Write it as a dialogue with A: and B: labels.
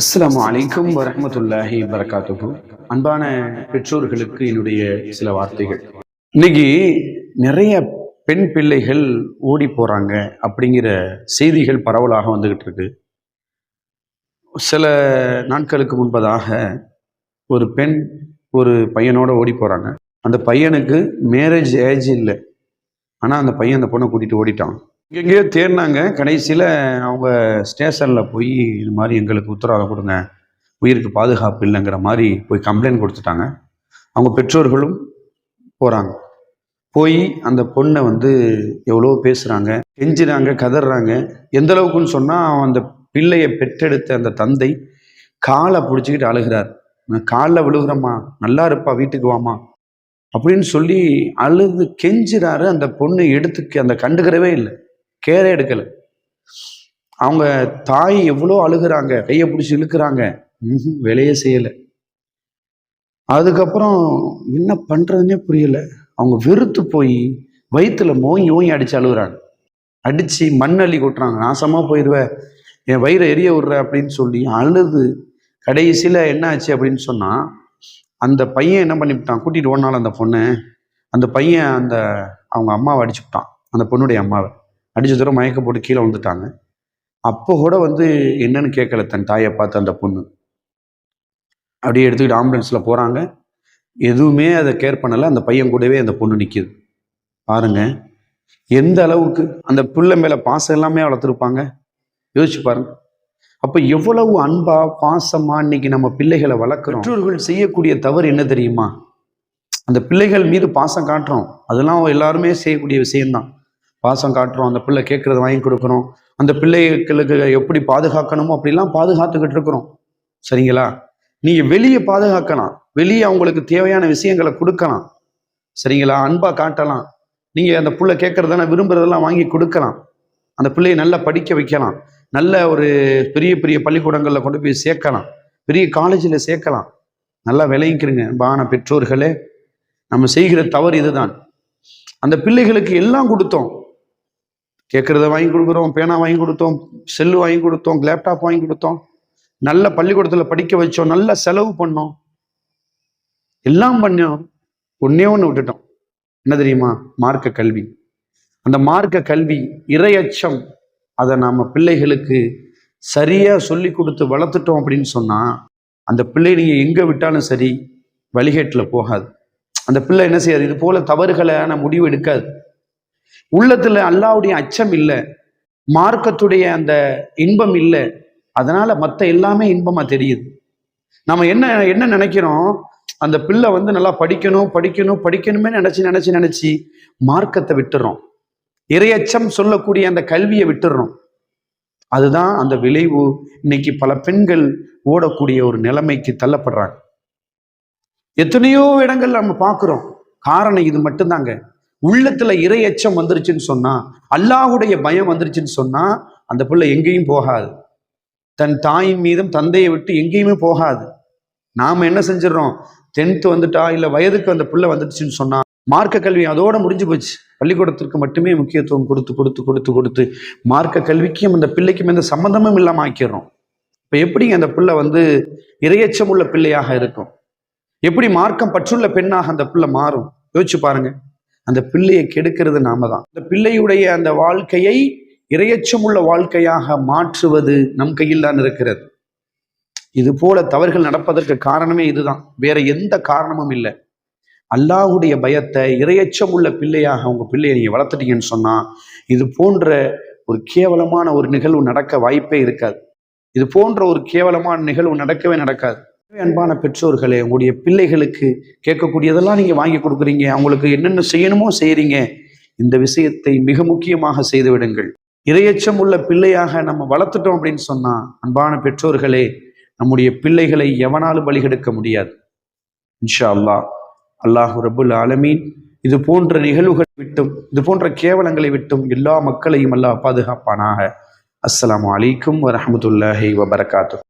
A: அஸ்லாம் வலைக்கம் வரமத்துல்லாஹி வரகாத்துகு அன்பான பெற்றோர்களுக்கு என்னுடைய சில வார்த்தைகள். இன்னைக்கு நிறைய பெண் பிள்ளைகள் ஓடி போறாங்க அப்படிங்கிற செய்திகள் பரவலாக வந்துகிட்டு இருக்கு. சில நாட்களுக்கு முன்பதாக ஒரு பெண் ஒரு பையனோட ஓடி போறாங்க. அந்த பையனுக்கு மேரேஜ் ஏஜ் இல்லை. ஆனால் அந்த பையன் அந்த பொண்ணை கூட்டிட்டு ஓடிட்டான். எங்கேயோ தேடினாங்க. கடைசியில் அவங்க ஸ்டேஷனில் போய் இது மாதிரி எங்களுக்கு உத்தரவாதம் கொடுங்க. உயிருக்கு பாதுகாப்பு இல்லைங்கிற மாதிரி போய் கம்ப்ளைண்ட் கொடுத்துட்டாங்க. அவங்க பெற்றோர்களும் போகிறாங்க போய் அந்த பொண்ணை வந்து எவ்வளோ பேசுகிறாங்க கெஞ்சுறாங்க கதறாங்க. எந்த அளவுக்குன்னு சொன்னால் அந்த பிள்ளையை பெற்றெடுத்த அந்த தந்தை காலை பிடிச்சிக்கிட்டு அழுகிறார். நான் காலில் விழுகிறம்மா. நல்லா இருப்பா வீட்டுக்கு வாமா அப்படின்னு சொல்லி அழுது கெஞ்சுறாரு. அந்த பொண்ணு எடுத்துக்க அந்த கண்டுக்கிறவே இல்லை. கேரே எடுக்கல. அவங்க தாய் எவ்வளோ அழுகுறாங்க கையை பிடிச்சி இழுக்கிறாங்க. வேலையே செய்யலை. அதுக்கப்புறம் என்ன பண்ணுறதுனே புரியல. அவங்க வெறுத்து போய் வயிற்றுல மோங்கி ஓங்கி அடித்து அழுகுறாங்க. மண் அள்ளி கொட்டுறாங்க. நாசமாக போயிடுவேன் என் வயிறை எரிய விடுற அப்படின்னு சொல்லி அழுது கடைசியில் என்ன ஆச்சு அப்படின்னு சொன்னால் அந்த பையன் என்ன பண்ணிவிட்டான்? கூட்டிகிட்டு ஓடினாலும் அந்த பொண்ணு. அந்த பையன் அந்த அவங்க அம்மாவை அடிச்சு விட்டான். அந்த பொண்ணுடைய அம்மாவை. அடிச்ச தூரம் மயக்க போட்டு கீழே வந்துட்டாங்க. அப்போ கூட வந்து என்னன்னு கேட்கல தன் தாயை பார்த்து அந்த பொண்ணு. அப்படியே எடுத்துக்கிட்டு ஆம்புலன்ஸில் போகிறாங்க எதுவுமே அதை கேர் பண்ணலை. அந்த பையன் கூடவே அந்த பொண்ணு நிற்கிது பாருங்க. எந்த அளவுக்கு அந்த பிள்ளை மேலே பாசம் எல்லாமே வளர்த்துருப்பாங்க. யோசிச்சு பாருங்க. அப்போ எவ்வளவு அன்பா பாசமா இன்னைக்கு நம்ம பிள்ளைகளை வளர்க்குறோம். பெற்றோர்கள் செய்யக்கூடிய தவறு என்ன தெரியுமா? அந்த பிள்ளைகள் மீது பாசம் காட்டுறோம். அதெல்லாம் எல்லாருமே செய்யக்கூடிய விஷயம்தான். பாசம் காட்டுறோம் அந்த பிள்ளை கேட்குறத வாங்கி கொடுக்குறோம் அந்த பிள்ளைகளுக்கு எப்படி பாதுகாக்கணுமோ அப்படிலாம் பாதுகாத்துக்கிட்டு இருக்கிறோம். சரிங்களா? நீங்கள் வெளியே பாதுகாக்கலாம். வெளியே அவங்களுக்கு தேவையான விஷயங்களை கொடுக்கலாம். சரிங்களா? அன்பாக காட்டலாம். நீங்கள் அந்த பிள்ளை கேட்குறதான விரும்புறதெல்லாம் வாங்கி கொடுக்கலாம். அந்த பிள்ளையை நல்லா படிக்க வைக்கலாம். நல்ல ஒரு பெரிய பெரிய பள்ளிக்கூடங்களில் கொண்டு போய் சேர்க்கலாம். பெரிய காலேஜில் சேர்க்கலாம். நல்லா விளைவிக்கிறங்க அன்பான பெற்றோர்களே. நம்ம செய்கிற தவறு இதுதான். அந்த பிள்ளைகளுக்கு எல்லாம் கொடுத்தோம். கேட்குறத வாங்கி கொடுக்குறோம் பேனா வாங்கி கொடுத்தோம் செல்லு வாங்கி கொடுத்தோம் லேப்டாப் வாங்கி கொடுத்தோம் நல்ல பள்ளிக்கூடத்தில் படிக்க வச்சோம் நல்ல செலவு பண்ணோம். எல்லாம் பண்ணோம் ஒன்னே ஒன்று விட்டுட்டோம். என்ன தெரியுமா? மார்க்க கல்வி. அந்த மார்க்க கல்வி இரையச்சம் அதை நாம் பிள்ளைகளுக்கு சரியாக சொல்லி கொடுத்து வளர்த்துட்டோம் அப்படின்னு சொன்னால் அந்த பிள்ளை நீங்கள் எங்கே விட்டாலும் சரி வழிகேட்டில் போகாது. அந்த பிள்ளை என்ன செய்யாது? இது போல தவறுகளான முடிவு எடுக்காது. உள்ளத்துல அல்லாவுடைய அச்சம் இல்லை. மார்க்கத்துடைய அந்த இன்பம் இல்லை. அதனால மற்ற எல்லாமே இன்பமா தெரியுது. நம்ம என்ன என்ன நினைக்கிறோம்? அந்த பிள்ளை வந்து நல்லா படிக்கணும் படிக்கணும் படிக்கணுமே நினைச்சு நினைச்சு நினைச்சு மார்க்கத்தை விட்டுறோம். இறையச்சம் சொல்லக்கூடிய அந்த கல்வியை விட்டுறோம். அதுதான் அந்த விளைவு. இன்னைக்கு பல பெண்கள் ஓடக்கூடிய ஒரு நிலைமைக்கு தள்ளப்படுறாங்க. எத்தனையோ இடங்கள் நம்ம பார்க்குறோம். காரணம் இது மட்டும்தாங்க. உள்ளத்துல இரையச்சம் வந்துருச்சுன்னு சொன்னா அல்லாஹுடைய பயம் வந்துருச்சுன்னு சொன்னா அந்த பிள்ளை எங்கேயும் போகாது. தன் தாயின் மீதும் தந்தையை விட்டு எங்கேயுமே போகாது. நாம என்ன செஞ்சிடறோம்? டென்த்து வந்துட்டா இல்ல வயதுக்கு அந்த பிள்ளை வந்துடுச்சுன்னு சொன்னா மார்க்க கல்வி அதோட முடிஞ்சு போச்சு. பள்ளிக்கூடத்திற்கு மட்டுமே முக்கியத்துவம் கொடுத்து கொடுத்து கொடுத்து கொடுத்து மார்க்க கல்விக்கும் அந்த பிள்ளைக்கும் எந்த சம்மந்தமும் இல்லாம ஆக்கிடுறோம். இப்ப எப்படிங்க அந்த பிள்ளை வந்து இரையச்சம் உள்ள பிள்ளையாக இருக்கும்? எப்படி மார்க்கம் பற்றுள்ள பெண்ணாக அந்த பிள்ளை மாறும்? யோசிச்சு பாருங்க. அந்த பிள்ளையை கெடுக்கிறது நாம தான். அந்த பிள்ளையுடைய அந்த வாழ்க்கையை இரையச்சமுள்ள வாழ்க்கையாக மாற்றுவது நம் கையில் தான் இருக்கிறது. இது போல தவறுகள் நடப்பதற்கு காரணமே இதுதான். வேற எந்த காரணமும் இல்லை. அல்லாஹ்வுடைய பயத்தை இரையச்சம் உள்ள பிள்ளையாக உங்க பிள்ளையை நீங்க வளர்த்துட்டீங்கன்னு சொன்னா இது போன்ற ஒரு கேவலமான ஒரு நிகழ்வு நடக்க வாய்ப்பே இருக்காது. இது போன்ற ஒரு கேவலமான நிகழ்வு நடக்கவே நடக்காது. அன்பான பெற்றோர்களே உங்களுடைய பிள்ளைகளுக்கு கேட்கக்கூடியதெல்லாம் நீங்க வாங்கி கொடுக்குறீங்க. அவங்களுக்கு என்னென்ன செய்யணுமோ செய்கிறீங்க இந்த விஷயத்தை மிக முக்கியமாக செய்து விடுங்கள். இரையச்சம் உள்ள பிள்ளையாக நம்ம வளர்த்துட்டோம் அப்படின்னு சொன்னால் அன்பான பெற்றோர்களே நம்முடைய பிள்ளைகளை எவனாலும் வழிகெடுக்க முடியாது. இன்ஷா அல்லாஹ் அல்லாஹு ரபுல் ஆலமீன். இது போன்ற நிகழ்வுகள் விட்டும் இது போன்ற கேவலங்களை விட்டும் எல்லா மக்களையும் அல்லாஹ் பாதுகாப்பானாக. அஸ்லாம் அலைக்கும் வரமத்துல்லாஹி வபரகாத்து